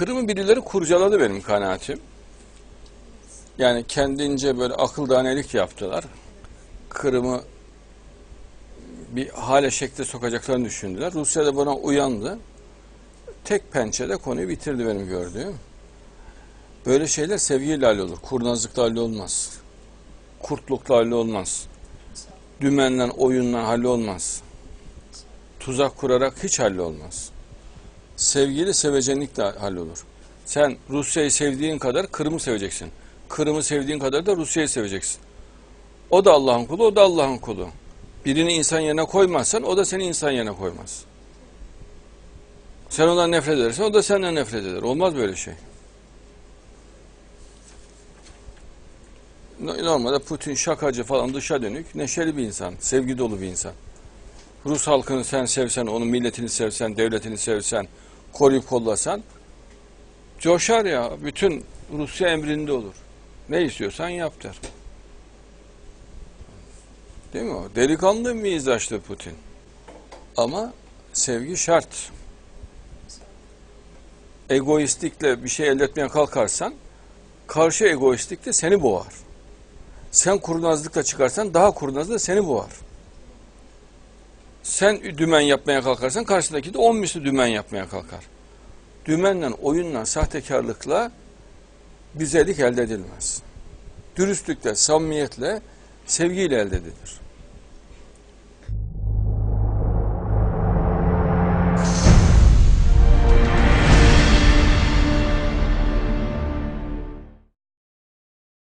Kırım'ı birileri kurcaladı benim kanaatim. Yani kendince böyle akıl danelik yaptılar. Kırım'ı bir hale şekle sokacaklarını düşündüler. Rusya da buna uyandı. Tek pençede konuyu bitirdi benim gördüğüm. Böyle şeyler sevgiyle hallolur. Kurnazlıkla hallolmaz. Kurtlukla hallolmaz. Dümenle, oyunla hallolmaz. Tuzak kurarak hiç hallolmaz. Sevgili sevecenlikle hallolur. Sen Rusya'yı sevdiğin kadar Kırım'ı seveceksin. Kırım'ı sevdiğin kadar da Rusya'yı seveceksin. O da Allah'ın kulu, o da Allah'ın kulu. Birini insan yerine koymazsan o da seni insan yerine koymaz. Sen ondan nefret edersen o da senden nefret eder. Olmaz böyle şey. No- Normalde Putin şakacı falan dışa dönük, neşeli bir insan, sevgi dolu bir insan. Rus halkını sen sevsen, onun milletini sevsen, devletini sevsen, koruyup kollasan coşar ya. Bütün Rusya emrinde olur. Ne istiyorsan yap der. Değil mi o? Delikanlı mizaçlı Putin. Ama sevgi şart. Egoistlikle bir şey elde etmeye kalkarsan karşı egoistlik de seni boğar. Sen kurnazlıkla çıkarsan daha kurnaz da seni boğar. Sen dümen yapmaya kalkarsan karşındaki de on misli dümen yapmaya kalkar. Dümenle, oyunla, sahtekarlıkla güzellik elde edilmez. Dürüstlükle, samimiyetle, sevgiyle elde edilir.